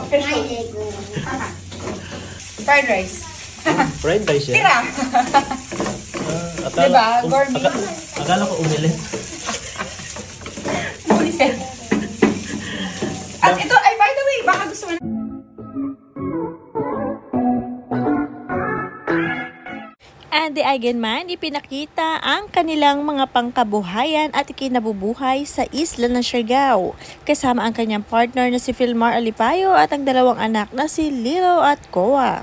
Official. Fried rice. Fried rice yan. Tira. Ah, akala, Diba? um, Gourmet. aka- akala ko umilit. Andy Eigenman ipinakita ang kanilang mga pangkabuhayan at ikinabubuhay sa isla ng Siargao. Kasama ang kanyang partner na si Filmar Alipayo at ang dalawang anak na si Lilo at Koa.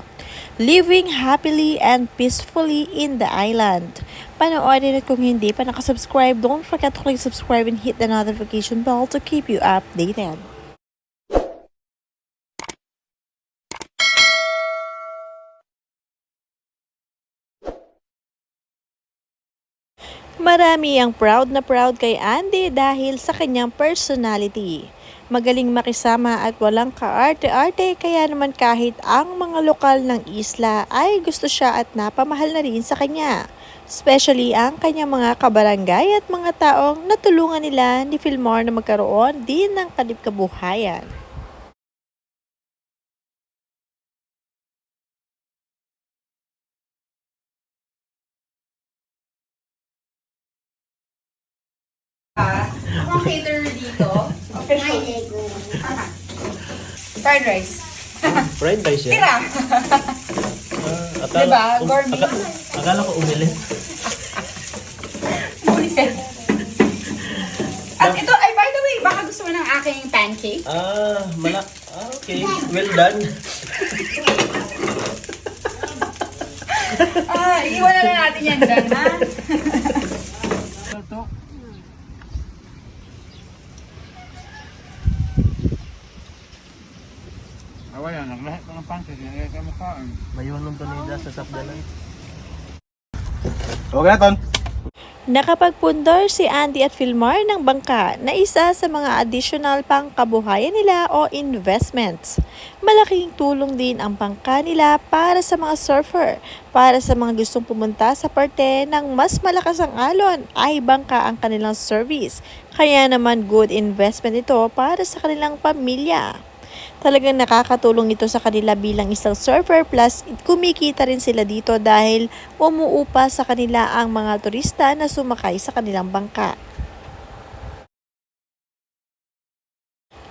Living happily and peacefully in the island. Panoorin at kung hindi pa nakasubscribe, don't forget to click subscribe and hit the notification bell to keep you updated. Marami ang proud na proud kay Andy dahil sa kanyang personality. Magaling makisama at walang kaarte-arte kaya naman kahit ang mga lokal ng isla ay gusto siya at napamahal na rin sa kanya. Especially ang kanyang mga kabarangay at mga taong natulungan nila ni Filmar na magkaroon din ng kalipkabuhayan. Mga cater dito. Official. Fried rice. Fried rice yan. Tira. Ah, akala, Diba? um, Gourmet. aka- akala ko umilit. Buliset. At ito, ay by the way, baka gusto mo ng aking pancake. Ah, malak. Ah, okay. Well done. Ah, iwan na lang natin yan dyan, ha? Naglahat ko ng pancake, hindi ka makain. Mayroon ng tonida sa sapdalan. Okay Ton. Nakapagpundar si Andy at Filmar ng bangka na isa sa mga additional pang kabuhayan nila o investments. Malaking tulong din ang bangka nila para sa mga surfer. Para sa mga gustong pumunta sa parte ng mas malakas ang alon ay bangka ang kanilang service. Kaya naman good investment ito para sa kanilang pamilya. Talagang nakakatulong ito sa kanila bilang isang surfer plus kumikita rin sila dito dahil umuupa sa kanila ang mga turista na sumakay sa kanilang bangka.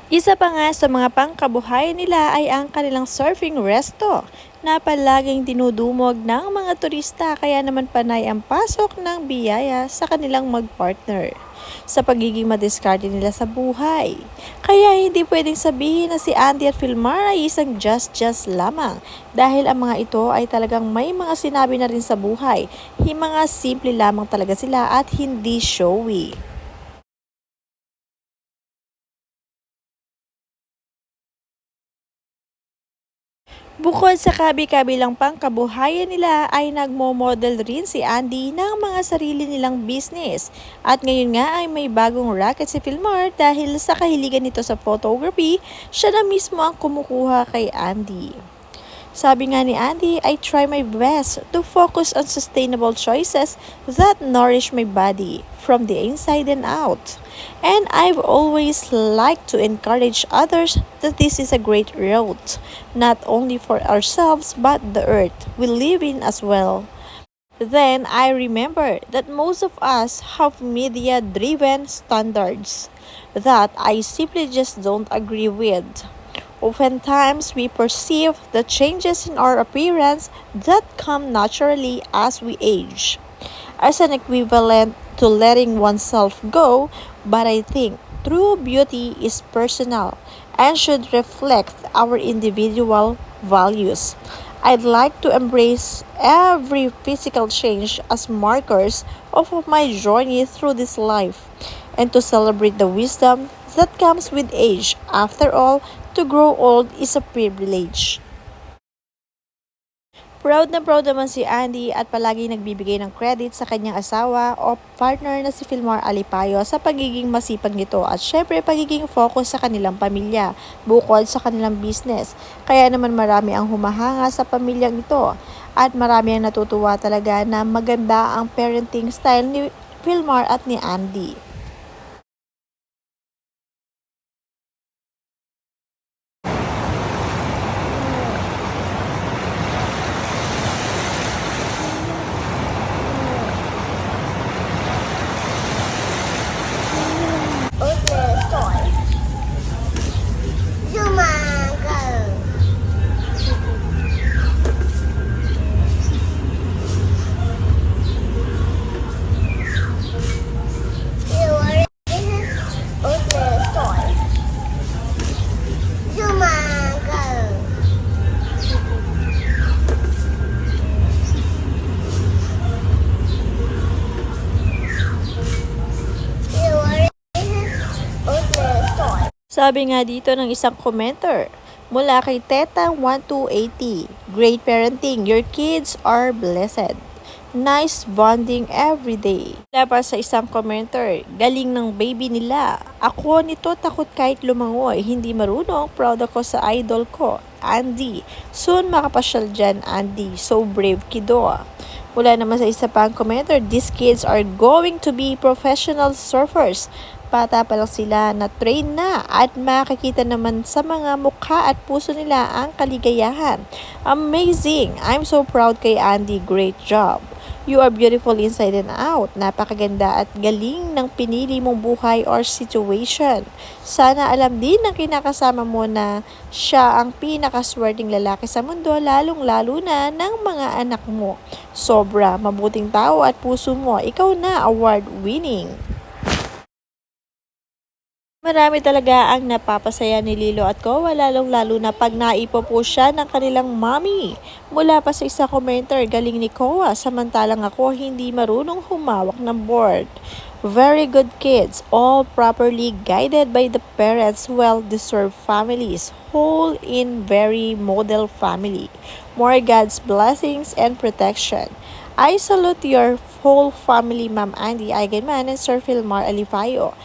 Isa pa nga sa mga pangkabuhayan nila ay ang kanilang surfing resto na palaging dinudumog ng mga turista kaya naman panay ang pasok ng biyaya sa kanilang magpartner sa pagiging madiskarte nila sa buhay. Kaya hindi pwedeng sabihin na si Andy at Filmar ay isang just-just lamang dahil ang mga ito ay talagang may mga sinabi na rin sa buhay. Yung mga simple lamang talaga sila at hindi showy. Bukod sa kabi-kabilang pangkabuhayan nila ay nagmo-model rin si Andy ng mga sarili nilang business. At ngayon nga ay may bagong racket si Filmar dahil sa kahiligan nito sa photography, siya na mismo ang kumukuha kay Andy. Sabi nga ni Andy, I try my best to focus on sustainable choices that nourish my body from the inside and out. And I've always liked to encourage others that this is a great road, not only for ourselves but the earth we live in as well. Then I remember that most of us have media driven standards that I simply just don't agree with. Oftentimes, we perceive the changes in our appearance that come naturally as we age as an equivalent to letting oneself go, but I think true beauty is personal and should reflect our individual values. I'd like to embrace every physical change as markers of my journey through this life and to celebrate the wisdom that comes with age. After all, to grow old is a privilege. Proud na proud naman si Andy at palagi nagbibigay ng credit sa kanyang asawa o partner na si Filmar Alipayo sa pagiging masipag nito at syempre pagiging focus sa kanilang pamilya bukod sa kanilang business. Kaya naman marami ang humahanga sa pamilyang ito at marami ang natutuwa talaga na maganda ang parenting style ni Filmar at ni Andy. Sabi nga dito ng isang commenter, mula kay Teta1280, Great parenting, your kids are blessed. Nice bonding every day. Pa sa isang commenter, galing ng baby nila. Ako nito takot kahit lumangoy, hindi marunong, proud ako sa idol ko, Andy. Soon makapasyal dyan, Andy. So brave kido. Mula naman sa isa pang commenter, these kids are going to be professional surfers. Bata pa lang sila na train na at makikita naman sa mga mukha at puso nila ang kaligayahan. Amazing! I'm so proud kay Andy. Great job! You are beautiful inside and out. Napakaganda at galing ng pinili mong buhay or situation. Sana alam din ng kinakasama mo na siya ang pinakaswerteng lalaki sa mundo, lalong-lalo na ng mga anak mo. Sobra, mabuting tao at puso mo. Ikaw na, award-winning. Marami talaga ang napapasaya ni Lilo at Kowa lalong-lalo na pag naipo po siya ng kanilang mommy. Mula pa sa isa commenter, galing ni Kowa, samantalang ako hindi marunong humawak ng board. Very good kids, all properly guided by the parents, well-deserved families, whole in very model family. More God's blessings and protection. I salute your whole family, Ma'am Andy Eigenman and Sir Philmar Alifayo.